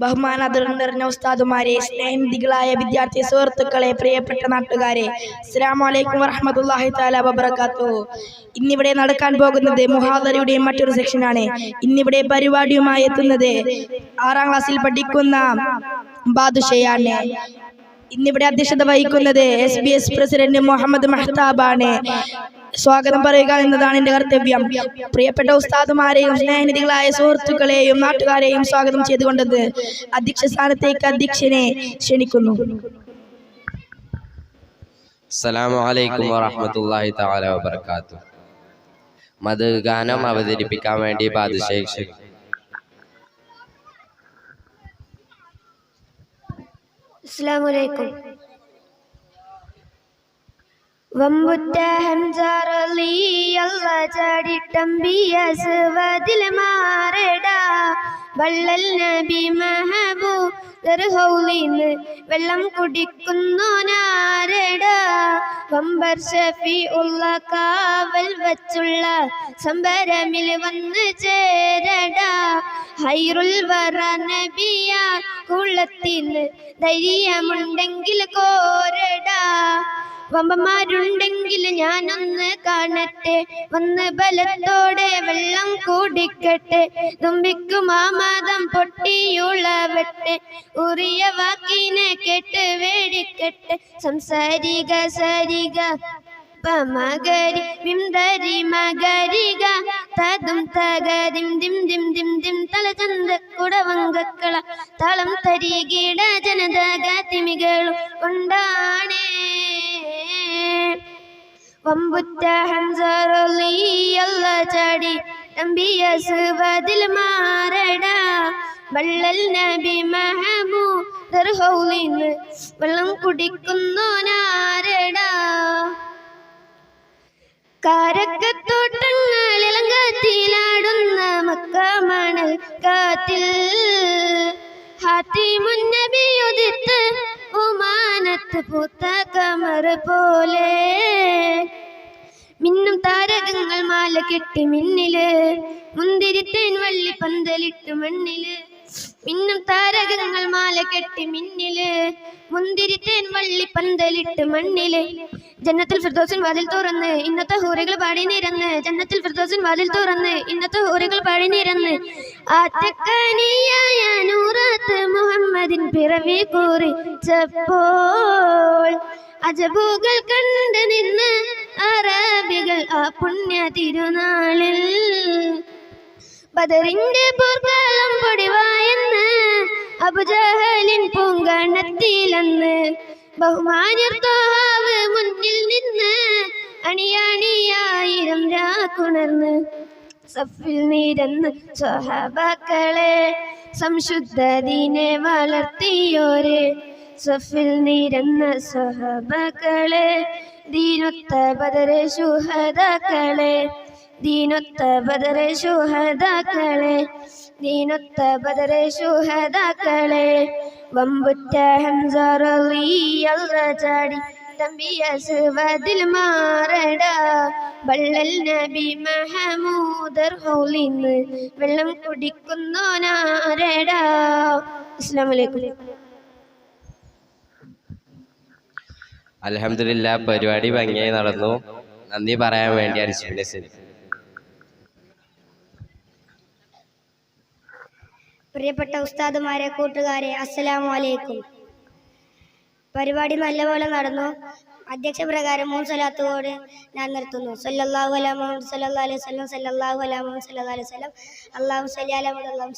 ബഹുമാനാദരം നിറഞ്ഞ ഉസ്താദുമാരെ സ്നേഹിതികളായ വിദ്യാർത്ഥി സുഹൃത്തുക്കളെ പ്രിയപ്പെട്ട നാട്ടുകാരെ അസ്സലാമു അലൈക്കും വറഹ്മത്തുള്ളാഹി തആല വബറകാത്തു. ഇന്നിവിടെ നടക്കാൻ പോകുന്നത് മുഹാദരയുടെ മറ്റൊരു സെക്ഷനാണ്. ഇന്നിവിടെ പരിപാടിയുമായി എത്തുന്നത് ആറാം ക്ലാസ്സിൽ പഠിക്കുന്ന ബാദുഷയാണ്. ഇന്നിവിടെ അധ്യക്ഷത വഹിക്കുന്നത് S B S president Muhammad മഹ്താബാണ്. സ്വാഗതം പറയുക എന്നതാണ് എന്റെ കർത്തവ്യം. പ്രിയപ്പെട്ട ഉസ്താദുമാരെയും സ്നേഹനിധികളായ സുഹൃത്തുക്കളെയും നാട്ടുകാരെയും സ്വാഗതം ചെയ്തുകൊണ്ടത് അധ്യക്ഷ സ്ഥാനത്തേക്ക് അധ്യക്ഷനെ ക്ഷണിക്കുന്നു. അസ്സലാമു അലൈക്കും വറഹ്മത്തുള്ളാഹി തആല വബറകാത്തു മത് അവതരിപ്പിക്കാൻ വേണ്ടി ബാദുഷേഖ് അസ്സലാമലൈക്കും വമ്പുറ്റ ഹംസാറലി അല്ല ചാടിട്ടമ്പിയ സുവതിൽ മാറടാ. വള്ളൽ നബി മഹബൂ ദർഹൗലിന്ന് വെള്ളം കുടിക്കുന്നോനാരടാ വമ്പർ ഷഫി കാവൽ വച്ചുള്ള സംബരമിൽ വന്ന് ചേരടാ. ഹൈറുൽ വറ നബിയ കുളത്തിന് ധൈര്യമുണ്ടെങ്കിൽ കോരടാ. വമ്പന്മാരുണ്ടെങ്കിൽ ഞാനൊന്ന് കാണട്ടെ. വന്ന് ബലത്തോടെ വെള്ളം കൂടിക്കട്ടെ. തുമ്പിക്കും മാമതം പൊട്ടിയുളവട്ടെ ഉറിയ വാക്കിനെ കേട്ട് വേടിക്കട്ടെ. സംസാരിക സരിക പമകരി വിംദരി മകരിക. തതും തകരിം ദിം ദിം ദിം ദിം തലചന്ത കുടവങ്കക്കള. തളം തരികിട ജനതക തിമികളും കൊണ്ടാണേ. വമ്പുറ്റ ഹംസറലിയല്ല ചാടി. തമ്പിയ സുവതിൽ മാറട. വള്ളൽ നബി മഹമൂ വെള്ളം ഇളങ്കത്തിലാടുന്ന മക്ക മണൽ കാത്തിൽ ഹാത്തി ഉമാനത്ത് പൂത്ത കമർ പോലെ. മിന്നും താരകങ്ങൾ മാല കെട്ടി മിന്നിൽ. മുന്തിരിത്തേൻ വള്ളി പന്തലിട്ട് മണ്ണിൽ. മിന്നും താരകങ്ങൾ മാല കെട്ടി മിന്നിൽ. മുന്തിരിത്തേൻ വള്ളി പന്തലിട്ട് മണ്ണിൽ. ജന്നത്തിൽ ഫിർദോസിൻ വാതിൽ തുറന്ന് ഇന്നത്തെ ഹൂറികൾ പാടി നിരന്ന്. ജന്നത്തിൽ ഫിർദോസിൻ വാതിൽ തുറന്ന് ഇന്നത്തെ ഹൂറികൾ പാടി നിരന്ന്. ആറ്റക്കനിയായ നൂറാത്ത് മുഹമ്മദിൻ പിറവി കുറിച്ചപ്പോൾ അജബുകൾ കണ്ട് നിന്ന് അറബികൾ ആ പുണ്യ തിരുനാളിൽ. ബദറിന്റെ പൂർക്കാലം പൊടിവായെന്ന് അബുജഹലിൻ പൂങ്കണത്തിലെന്ന് ബഹുമാന്യർത്തോവ് മുന്നിൽ നിന്ന് അണിയണിയായിരം രാക്കുണർന്ന് സഫിൽ നിരന്ന് സ്വഹബക്കളെ സംശുദ്ധതിനെ വളർത്തിയോരെ സഫിൽ നിരന്ന സ്വഹബക്കളെ ദീനൊത്ത ബദരെ ശുഹദക്കളെ ദീനൊത്ത ബദരെ ശുഹദക്കളെ ദീനൊത്ത ബദരെ ശുഹദക്കളെ. വമ്പുറ്റ ഹംസറലിയല്ല ചാടി തമ്പിയ സുവതിൽ മാറടാ. വള്ളൽ നബി മഹമൂദർ ഹൗലിന്ന് വെള്ളം കുടിക്കുന്നോനാരടാ. അസ്സലാമു അലൈക്കും. അൽഹംദുലില്ലാ പരിപാടി ഭംഗിയായി നടന്നു. നന്ദി പറയാൻ വേണ്ടി അരിശുവിനെ പ്രിയപ്പെട്ട ഉസ്താദുമാരെ കൂട്ടുകാരെ അസ്സലാമു അലൈക്കും. പരിപാടി നല്ലപോലെ നടന്നു. അധ്യക്ഷ പ്രകാരം മൂന്ന് സ്വലാത്തോട് ഞാൻ നിർത്തുന്നു. സല്ലല്ലാഹു അലാ മുഹമ്മദ് സല്ലല്ലാഹു അലൈഹി വസല്ലം സല്ലല്ലാഹു അലാ മുഹമ്മദ് സല്ലല്ലാഹു അലൈഹി വസല്ലം അല്ലാഹു സല്ലി അലാ മുഹമ്മദ് അല്ലാഹു